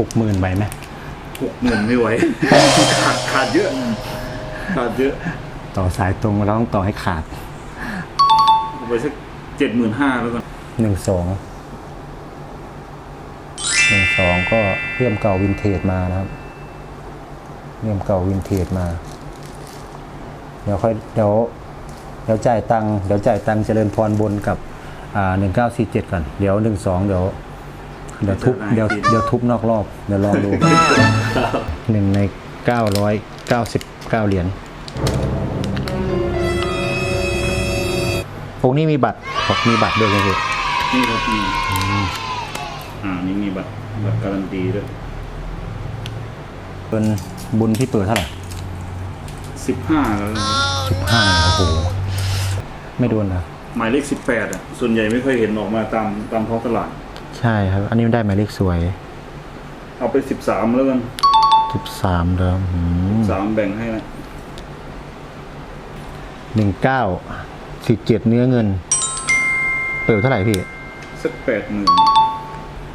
หกหมื่นใบไหมหกหมื่นไม่ไหวขาดขาดเยอะขาดเยอะต่อสายตรงเราต้องต่อให้ขาดเอาไปสักเจ็ดหมื่นห้าแล้วกันหนึ่งสองหนึ่งสองก็เลี่ยมเก่าวินเทจมานะครับเลี่ยมเก่าวินเทจมา เดี๋ยวค่อยเดี๋ยวเดี๋ยวจ่ายตังค์เดี๋ยวจ่ายตังค์เจริญพรบนกับอ่าหนึ่งเก้าสี่เจ็ดก่อนเดี๋ยวหนึ่งสองเดี๋ยว เดี๋ยวทุบเดี๋ยวเดี๋ยวทุบนอกรอบเดี๋ยวลองดูหนึ่งในเก้าร้อยเก้าสิบเก้าเหรียญองค์นี้มีบัตรบอกมีบัตรด้วยใช่ไหมนี่ครับมีอ่านี่มีบัตรบัตรการันตีด้วยเป็นบุญที่เปิดเท่าไหร่สิบห้าแล้วสิบห้าโอ้โหไม่โดนนะหมายเลขสิบแปดอะส่วนใหญ่ไม่ค่อยเห็นออกมาตามตามท้องตลาด ใช่ครับ อันนี้ได้หมายเลขสวย เอาไปสิบสามแล้วกันสิบสามเดิมสามแบ่งให้นะหนึ่งเก้าสิบเจ็ดเนื้อเงิน เปิดเท่าไหร่พี่ สักแปดหมื่น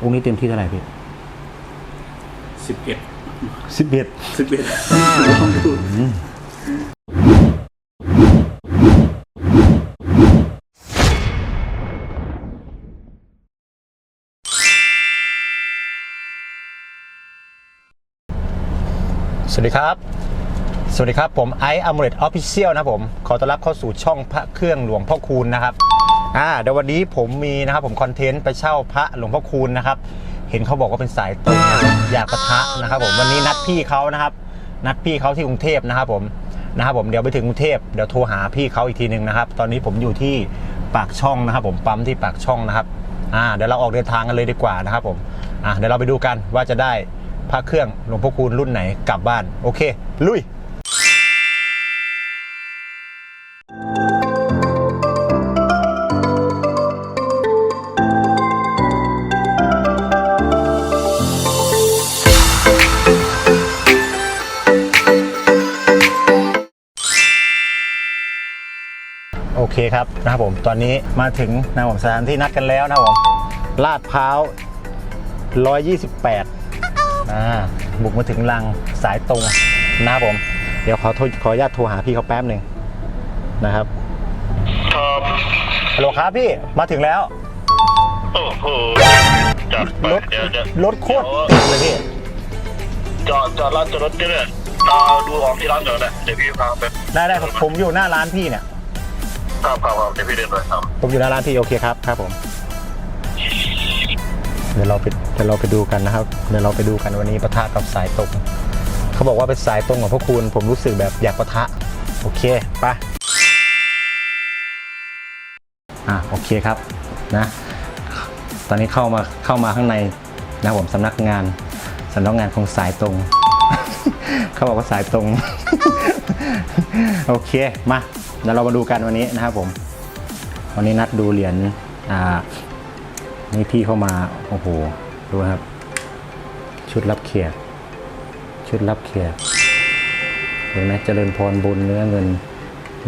องค์นี้เต็มที่เท่าไหร่พี่สิบเอ็ดสิบเอ็ดสิบเอ็ด ดูสวัสดีครับ สวัสดีครับ ผมไอซ์อ m ม l e t Official นะผม ขอต้อนรับเข้าสู่ช่องพระเครื่องหลวงพ่อคูณนะครับ อ่าเดี๋ยววันนี้ผมมีนะครับผมคอนเทนต์ไปเช่าพระหลวงพ่อคูณนะครับ เห็นเขาบอกว่าเป็นสายตรงอยากปะทะนะครับ ผมวันนี้นัดพี่เขานะครับ นัดพี่เขาที่กรุงเทพนะครับผมนะครับผมเดี๋ยวไปถึงกรุงเทพเดี๋ยวโทรหาพี่เขาอีกทีหนึ่งนะครับ ตอนนี้ผมอยู่ที่ปากช่องนะครับ ผมปั๊มที่ปากช่องนะครับอ่าเดี๋ยวเราออกเดินทางกันเลยดีกว่านะครับผมอ่าเดี๋ยวเราไปดูกันว่าจะได้ พระเครื่องหลวงพ่อคูณรุ่นไหนกลับบ้าน โอเค ลุยโอเคครับนะครับผมตอนนี้มาถึงนะครับผมสถานที่นัดกันแล้วนะครับผมลาดพร้าว128 อ่าบุกมาถึงลังสายตรงนะครับผม เดี๋ยวขอโทษขออนุญาตโทรหาพี่เขาแป๊บหนึ่งนะครับครับฮัลโหลครับพี่มาถึงแล้วโอ้โหจัดไปรถเดี๋ยวเดี๋ยวรถโคตรติดเลยพี่จอดจอดร้านจอดรถก็ได้เอาดูของที่ร้านก่อนนะเดี๋ยวพี่พาไปได้ได้ครับผมอยู่หน้าร้านพี่เนี่ยครับครับครับเดี๋ยวพี่เดินไปครับผมอยู่หน้าร้านพี่โอเคครับครับผม เดี๋ยวเราไปเดี๋ยวเราไปดูกันนะครับเดี๋ยวเราไปดูกันวันนี้ปะทะกับสายตรงเขาบอกว่าเป็นสายตรงของพวกคุณผมรู้สึกแบบอยากปะทะโอเคไปอะโอเคครับนะตอนนี้เข้ามาเข้ามาข้างในนะผมสำนักงานสำนักงานของสายตรง เขาบอกว่าสายตรง โอเคมาเดี๋ยวเรามาดูกันวันนี้นะครับผม วันนี้นัดดูเหรียญอ่า นี่พี่เข้ามา โอ้โห ดูครับ ชุดรับเขียดชุดรับเขียดเห็นไหมเจริญพรบนเนื้อเงิน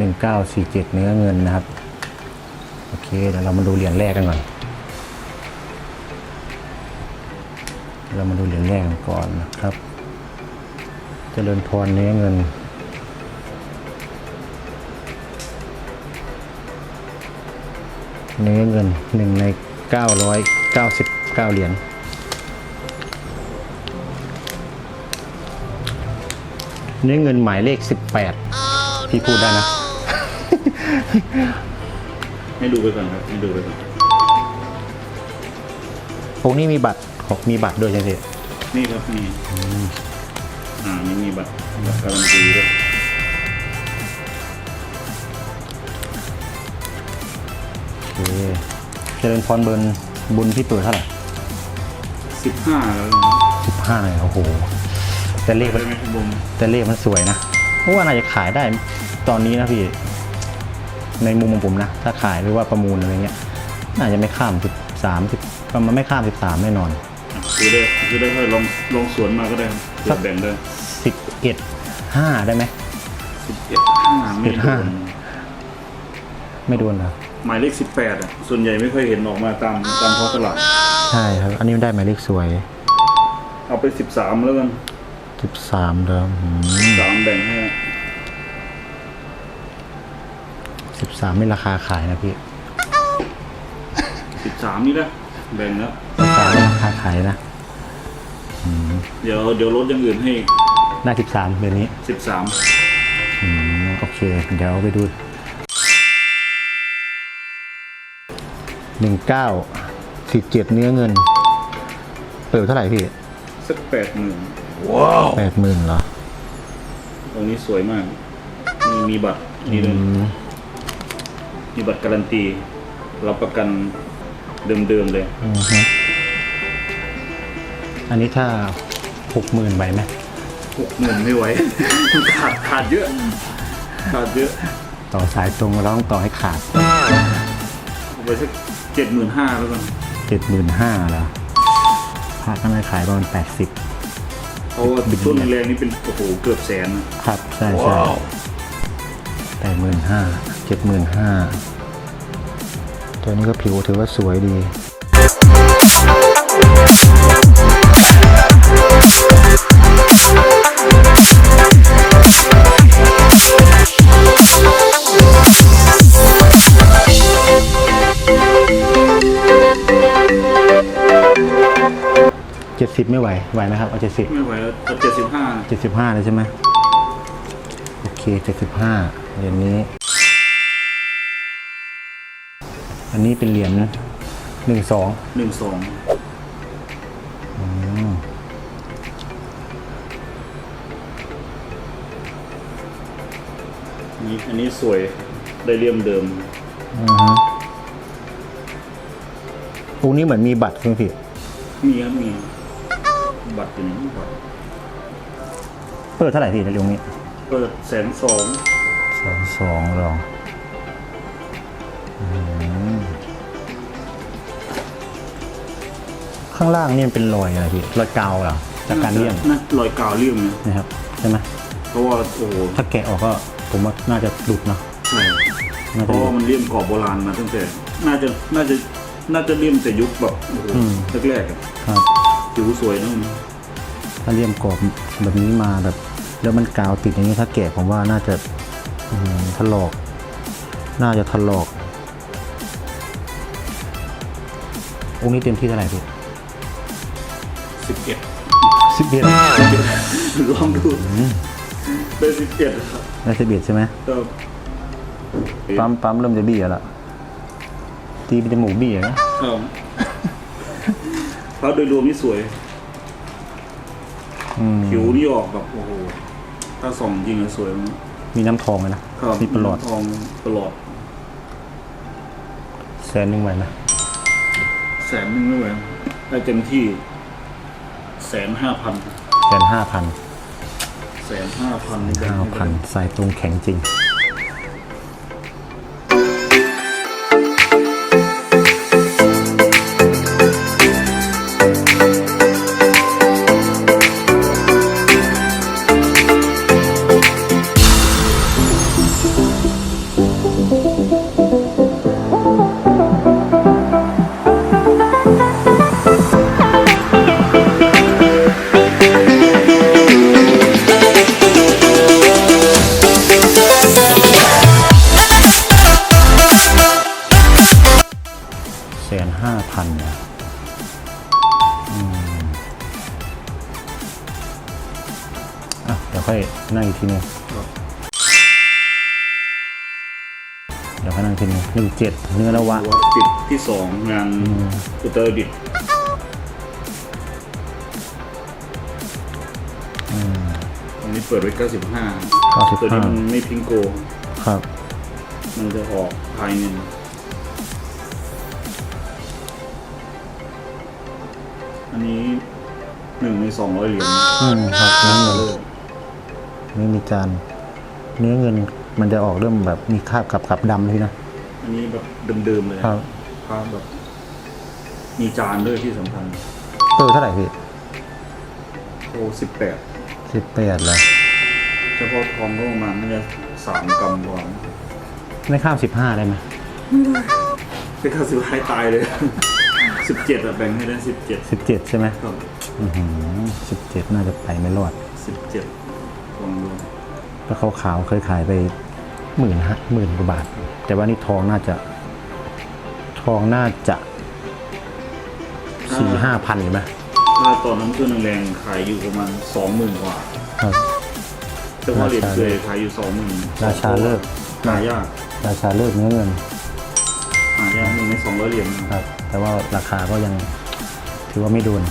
1947 เนื้อเงินนะครับ โอเค เดี๋ยวเรามาดูเหรียญแรกกันก่อน เรามาดูเหรียญแรกกันก่อนนะครับ เจริญพรเนื้อเงินเนื้อเงินหนึ่งใน 999 เหรียญเนื้อเงินหมายเลข 18 พี่พูดได้นะ ให้ดูไปก่อนครับ ให้ดูไปก่อนพวกนี้มีบัตรของมีบัตรด้วยใช่ไหมพี่นี่ครับมีอ่านี่มีบัตรบัตรการันตีด้วยโอเค เจริญพรเบิร์นบุญพี่เปิดเท่าไหร่สิบห้าแล้ว15เลยโอ้โห แต่เลขมันได้ไหมคุณบุ๋มแต่เลขมันสวยนะเพราะว่าน่าจะขายได้ตอนนี้นะพี่ ในมุมของผมนะ ถ้าขายหรือว่าประมูลอะไรเงี้ย น่าจะไม่ข้าม13 10ประมาณไม่ข้าม13แน่นอนคือได้คือได้ค่อยลองลองสวนมาก็ได้ครับเผื่อแบ่งได้11 5ได้ไหมสิบเอ็ดห้าไม่โดนไม่โดนเหรอ หมายเลขสิบแปดอะส่วนใหญ่ไม่ค่อยเห็นออกมาตามตามท้องตลาด ใช่ครับ อันนี้ได้หมายเลขสวย เอาไปสิบสามแล้วกันสิบสามเดิมสามแบ่งให้สิบสามไม่ราคาขายนะพี่สิบสามนี่แหละแบ่งแล้วสิบสามไม่ราคาขายนะเดี๋ยวเดี๋ยวลดอย่างอื่นให้ได้สิบสามเดือนนี้สิบสามอืมโอเค เดี๋ยวไปดู หนึ่งเก้าสิบเจ็ดเนื้อเงิน เปิดเท่าไหร่พี่สักแปดหมื่นแปดหมื่นเหรอตรงนี้สวยมาก มีมีบัตรนี่เลยอืมมีบัตรการันตีรับประกันเดิมๆเลย อือฮึอันนี้ถ้าหกหมื่นใบไหมหกหมื่นไม่ไหว ขาดขาดเยอะ ขาดเยอะต่อสายตรงเราต้องต่อให้ขาดเอาไปสัก เจ็ดหมื่นห้าแล้วกันเจ็ดหมื่นห้าแล้วพากันไปขายประมาณแปดสิบเพราะว่าต้นแรงนี่เป็นโอ้โหเกือบแสนนะครับ ใช่ใช่แปดหมื่นห้าเจ็ดหมื่นห้าตัวนี้ก็ผิวถือว่าสวยดี เจ็ดสิบไม่ไหว ไหวไหมครับ เอาเจ็ดสิบไม่ไหวแล้วเจ็ดสิบห้าเจ็ดสิบห้าเลยใช่ไหมโอเคเจ็ดสิบห้าเหรียญนี้ อันนี้เป็นเหรียญหนึ่งสองหนึ่งสองนี่อันนี้สวยได้เลี่ยมเดิม ตรงนี้เหมือนมีบัตรใช่ไหมพี่มีครับมีบัตรอยู่ในนี้บัตรเปิดเท่าไหร่พี่ในเรื่องนี้ เปิดแสนสองสองสองลองอืมข้างล่างนี่มันเป็นรอยอะไรพี่รอยกาวเหรอจากการเลี่ยมน่ารอยกาวเลี่ยมนะนะครับใช่ไหมเพราะว่าโอ้โหถ้าแกะออกก็ผมว่าน่าจะหลุดเนาะใช่น่าเพจะราะหลุว่าดมันเลี่ยมกรอบโบราณมาตั้งแต่ น่าจะน่าจะ น่าจะเลี่ยมแต่ยุคแบบโอ้โหอืม แรกๆอะครับผิวสวยนะมันถ้าเลี่ยมกรอบแบบนี้มาแบบ แล้วมันกาวติดอย่างนี้ถ้าแกะผมว่าน่าจะอืมถลอก น่าจะถลอก องค์นี้เต็มที่เท่าไหร่พี่สิบเอ็ดสิบเอ็ดลองดูได้สิบเอ็ดครับได้สิบเอ็ดใช่ไหมก็ปั๊มปั๊มเริ่มจะบี้แล้วล่ะ ตีเป็นจมูกบี้อะนะครับเพราะโดยรวมนี่สวย อืมผิวนี่ออกแบบโอ้โห ถ้าส่องจริงอะสวยมากมีน้ำทองเลยนะครับมีประหลอดทองประหลอด แสนหนึ่งไหวไหมแสนหนึงไม่ไหวได้เต็มที่ แสนห้าพัน แสนห้าพันแสนห้าพันในการห้าพันสายตรงแข็งจริง ห้าพันเนี่ยอืมอะเดี๋ยวค่อยนั่งอีกทีหนึงเดี๋ยวค่อยนั่งอีกทีหนึงหนึ่งเจ็ดเนื้อละวะหัวติดที่สองงานอุตรดิตถ์ตรงนี้เปิดไว้ 95 เก้าสิบตัวนี้ห้ามันไม่พิงโก ครับ มันจะออกภายหนึ่ อันนี้หนึ่งในสองร้อยเหรียญอืมครับเนื้อเงินไม่มีจานเนื้อเงินมันจะออกเริ่มแบบมีคราบกับกับดำพี่นะ อันนี้แบบเดิมๆเลยครับภาพแบบ มีจานด้วยที่สำคัญเออเท่าไหร่พี่โอ้สิบแปดสิบแปดเลยเฉพาะทองก็ประมาณน่าจะสามกรัมกว่าไม่ข้ามสิบห้าได้ไหมเป็นข้าสิบท้ายตายเลย สิบเจ็ดอะแบ่งให้ได้สิบเจ็ด17ใช่ไหมครับอือหือ17น่าจะไปไม่รอดสิบเจ็ดลองดูเพราะขาวๆเคยขายไปหมื่นฮะหมื่นกว่าบาท แต่ว่านี่ทองน่าจะ ทองน่าจะสี่ห้าพันอยู่ไหมถ้าตอนนั้นเครื่องแรงๆขายอยู่ประมาณสองหมื่นกว่าครับแต่ว่าเหรียญเคยขายอยู่สองหมื่นราชาเลิกหายากราชาเลิกเนื้อเงินหา ยากหนึ่งในสองร้อยเหรียญครับ แต่ว่าราคาก็ยังถือว่าไม่โดน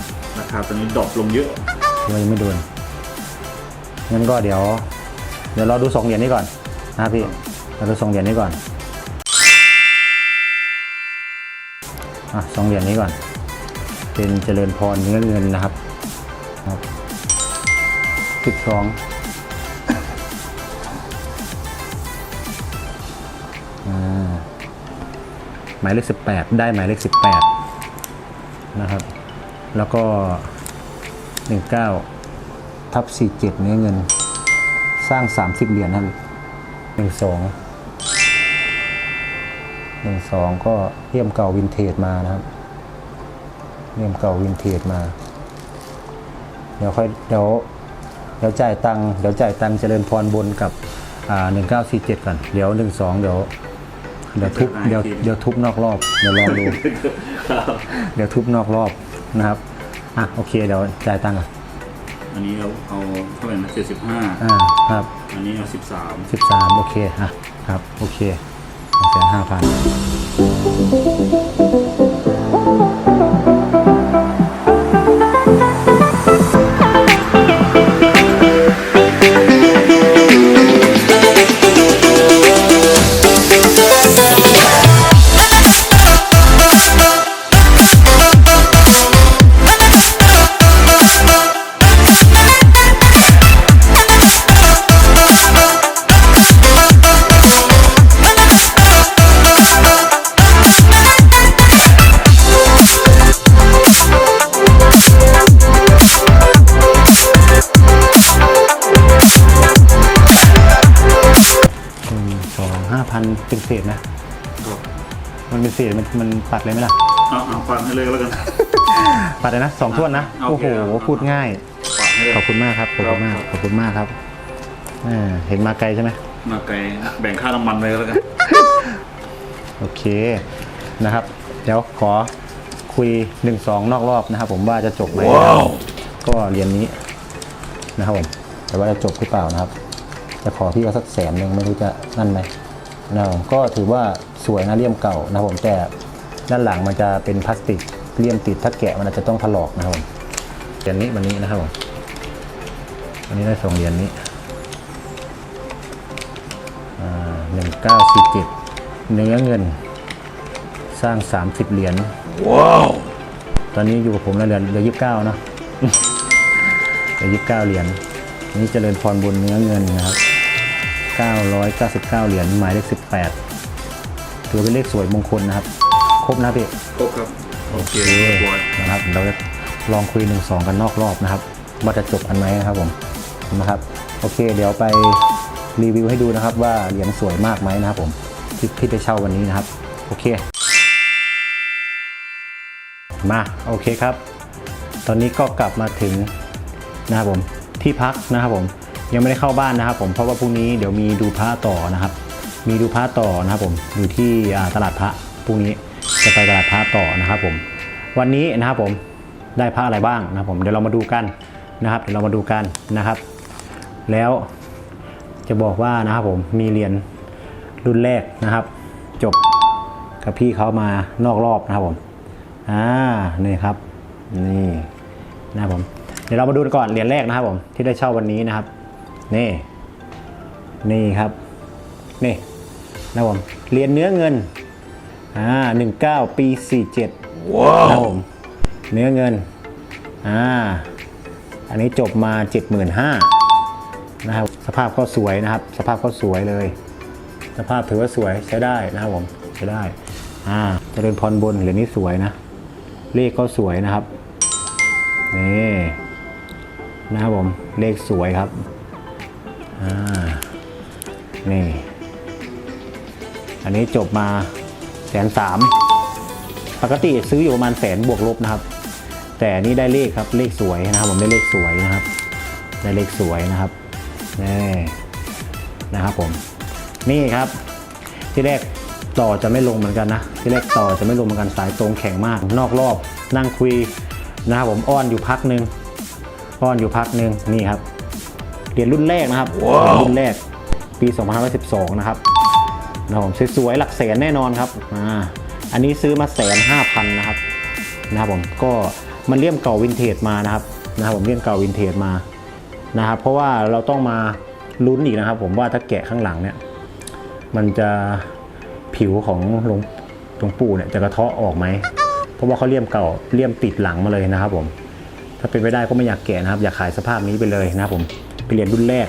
ราคาตอนนี้ดรอปลงเยอะถือว่ายังไม่โดนงั้นก็เดี๋ยว เดี๋ยวเราดูสองเหรียญนี้ก่อนนะครับพี่เราดูสองเหรียญนี้ก่อนอะสองเหรียญนี้ก่อน เป็นเจริญพรเนื้อเงินนะครับครับสิบสอง มายเลขสิบแปดได้หมายเลขสิบแปดนะครับ แล้วก็หนึ่งเก้าทับสี่เจ็ดเนื้อเงิน สร้างสามสิบเหรียญนะครับหนึ่งสองหนึ่งสองก็เลี่ยมเก่าวินเทจมานะครับเลี่ยมเก่าวินเทจมา เดี๋ยวค่อยเดี๋ยวเดี๋ยวจ่ายตังค์เดี๋ยวจ่ายตังค์เจริญพรบนกับอ่าหนึ่งเก้าสี่เจ็ดก่อน เดี๋ยวหนึ่งสองเดี๋ยว เดี๋ยวทุบเดี๋ยวเดี๋ยวทุบนอกรอบ เดี๋ยวลองดู เดี๋ยวทุบนอกรอบนะครับ อะโอเคเดี๋ยวจ่ายตังค์ก่อนอันนี้เอาเอาเท่าไหร่นะเจ็ดสิบห้าอ่าครับ อันนี้เอาสิบสามสิบสามโอเคอะครับ โอเคหนึ่งแสนห้าพัน เป็นเศษนะครับมันเป็นเศษมันมันปัดเลยไหมล่ะ เอาเอาปัดให้เลยแล้วกัน ปัดเลยนะสองถ้วนนะเอาโอ้โหโอเคเอาพูดง่ายปัดให้เลย ขอบคุณมากครับ ขอบคุณมากครับขอบคุณมากครับอ่าเห็นมาไกลใช่ไหม มาไกลแบ่งค่าน้ำมันเลยแล้วกัน โอเคนะครับ เดี๋ยวขอคุยหนึ่งสองนอกรอบนะครับ ผมว่าจะจบไหมนะครับก็เรียนนี้นะครับผมแต่ว่าจะจบหรือเปล่านะครับ จะขอพี่เอาสักแสนหนึ่งไม่รู้จะนั่นไหม นะครับผมก็ถือว่าสวยนะเลี่ยมเก่านะครับผมแต่ด้านหลังมันจะเป็นพลาสติกเลี่ยมติดถ้าแกะมันอาจจะต้องถลอกนะครับผมเหรียญนี้วันนี้นะครับผมวันนี้ได้สองเหรียญนี้หนึ่งเก้าสี่เจ็ดเนื้อเงิน สร้าง30เหรียญว้าวตอนนี้อยู่กับผมแล้วเหลือเหลือยี่สิบเก้าเนาะเหลือยี่สิบเก้าเหรียญอันนี้เจริญพรบุญเนื้อเงินนะครับ 999 เหรียญหมายเลข 18 ถือเป็นเลขสวยมงคลนะครับ ครบนะพี่ ครบครับโอเคโอเคเรียบร้อยนะครับเราจะลองคุย 1 2 กันนอกรอบนะครับ ว่าจะจบอันไหมนะครับผมนะครับ โอเค เดี๋ยวไปรีวิวให้ดูนะครับ ว่าเหรียญสวยมากไหมนะครับผมที่ที่ไปเช่าวันนี้นะครับ โอเค มาโอเคครับ ตอนนี้ก็กลับมาถึงนะครับผมที่พักนะครับผม ยังไม่ได้เข้าบ้านนะครับ ผมเพราะว่าพรุ่งนี้เดี๋ยวมีดูพระต่อนะครับ มีดูพระต่อนะครับผมอยู่ที่ตลาดพระพรุ่งนี้จะไปตลาดพระต่อนะครับผมวันนี้นะครับผมได้พระอะไรบ้างนะครับผมเดี๋ยวเรามาดูกันนะครับเดี๋ยวเรามาดูกันนะครับ แล้วจะบอกว่านะครับผมมีเหรียญรุ่นแรกนะครับ จบกับพี่เขามานอกรอบนะครับผมอ่านี่ครับนี่นะครับผมเดี๋ยวเรามาดูก่อนเหรียญแรกนะครับผมที่ได้เช่าวันนี้นะครับ นี่ นี่ครับ นี่นะครับผมเหรียญเนื้อเงิน อ่าหนึ่งเก้าปีสี่เจ็ดว้าวนะครับผมเนื้อเงิน อ่า อันนี้จบมาเจ็ดหมื่นห้านะครับ สภาพก็สวยนะครับ สภาพก็สวยเลย สภาพถือว่าสวยใช้ได้นะครับผม ใช้ได้ อ่าเจริญพรบนเหรียญนี้สวยนะ เลขก็สวยนะครับ นี่นะครับผม เลขสวยครับอ่า นี่ อันนี้จบมาแสนสามปกติซื้ออยู่ประมาณแสนบวกลบนะครับ แต่นี่ได้เลขครับเลขสวยนะครับ ผมได้เลขสวยนะครับ ได้เลขสวยนะครับนี่นะครับผม นี่ครับ ที่แรกต่อจะไม่ลงเหมือนกันนะ ที่แรกต่อจะไม่ลงเหมือนกันสายตรงแข็งมาก นอกรอบนั่งคุยนะครับผมอ้อนอยู่พักหนึ่งอ้อนอยู่พักหนึ่งนี่ครับ เหรียญรุ่นแรกนะครับเหรียญรุ่นแรกปี2512นะครับนะครับผมสวยๆหลักแสนแน่นอนครับอ่าอันนี้ซื้อมาแสนห้าพันนะครับนะครับผมก็มันเลี่ยมเก่าวินเทจมานะครับนะครับผมเลี่ยมเก่าวินเทจมานะครับเพราะว่าเราต้องมาลุ้นอีกนะครับ ผมว่าถ้าแกะข้างหลังเนี่ยมันจะผิวของหลวงหลวงปู่เนี่ยจะกระเทาะออกไหมเพราะว่าเขาเลี่ยมเก่าเลี่ยมติดหลังมาเลยนะครับผมถ้าเป็นไปได้ก็ไม่อยากแกะนะครับ อยากขายสภาพนี้ไปเลยนะครับผม เป็นเหรียญรุ่นแรก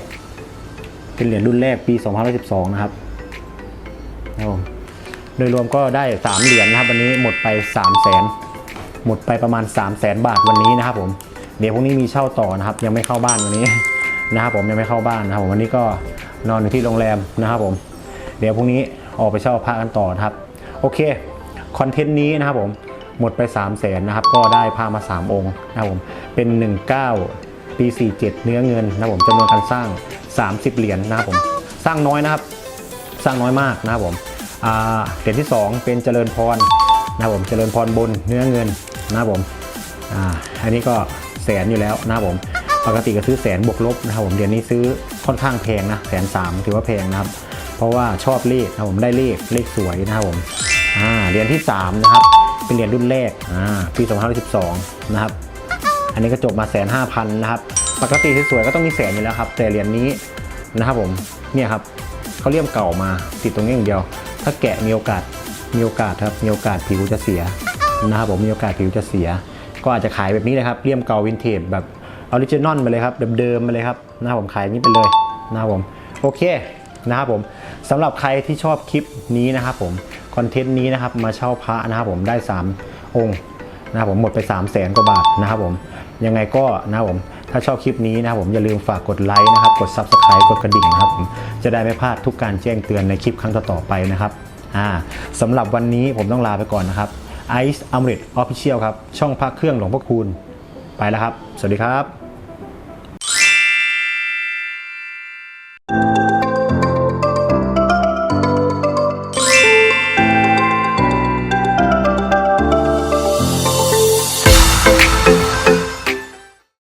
เป็นเหรียญรุ่นแรกปี2512 นะครับนะครับผมโดยรวมก็ได้ 3 เหรียญนะครับวันนี้หมดไป3 0 0แสนหมดไปประมาณ 3 0 0แสนบาทวันนี้นะครับผมเดี๋ยวพรุ่งนี้มีเช่าต่อนะครับ ยังไม่เข้าบ้านวันนี้นะครับผมยังไม่เข้าบ้านนะครับผมวันนี้ก็นอนอยู่ที่โรงแรมนะครับผมเดี๋ยวพรุ่งนี้ออกไปเช่าพระกันต่อนะครับ โอเคคอนเทนต์นี้นะครับผมหมดไป 3 0 0แสนนะครับก็ได้พามา 3 องค์นะครับผมเป็น 19 ปี 47 เนื้อเงินนะครับผมจำนวนการสร้าง 30 เหรียญนะครับผมสร้างน้อยนะครับ สร้างน้อยมากนะครับผมเหรียญที่ 2 เป็นเจริญพรนะครับผมเจริญพรบนเนื้อเงินนะครับผมอ่าอันนี้ก็แสนอยู่แล้วนะครับผมปกติก็ซื้อแสนบวกลบนะครับผมเหรียญนี้ซื้อค่อนข้างแพงนะแสนสามถือว่าแพงนะครับ เพราะว่าชอบเลขนะครับผมได้เลขเลขสวยนะครับผมอ่าเหรียญที่3นะครับเป็นเหรียญรุ่นแรกอ่าปี2512นะครับ อันนี้ก็จบมาแสนห้าพันนะครับ ปกติสวยๆก็ต้องมีแสนอยู่แล้วครับ แต่เหรียญนี้นะครับผม เนี่ยครับเขาเลี่ยมเก่ามาติดตรงนี้อย่างเดียว ถ้าแกะมีโอกาส มีโอกาสครับ มีโอกาสผิวจะเสียนะครับผม มีโอกาสผิวจะเสีย ก็อาจจะขายแบบนี้เลยครับเลี่ยมเก่าวินเทจแบบออริจินอลไปเลยครับ เดิมๆไปเลยครับนะครับผมขายนี้ไปเลยนะครับผม โอเคนะครับผมสำหรับใครที่ชอบคลิปนี้นะครับผม คอนเทนต์นี้นะครับมาเช่าพระนะครับผมได้ 3 องค์ นะครับผมหมดไป 3 0 0แสนกว่าบาทนะครับผมยังไงก็นะครับผมถ้าชอบคลิปนี้นะครับผมอย่าลืมฝากกดไลค์นะครับกด Subscribe กดกระดิ่งนะครับผมจะได้ไม่พลาดทุกการแจ้งเตือนในคลิปครั้งต่อๆไปนะครับอ่าสำหรับวันนี้ผมต้องลาไปก่อนนะครับ Ice a m r i t Official ครับช่องพักเครื่องหลวงพ่อคูณไปแล้วครับ สวัสดีครับ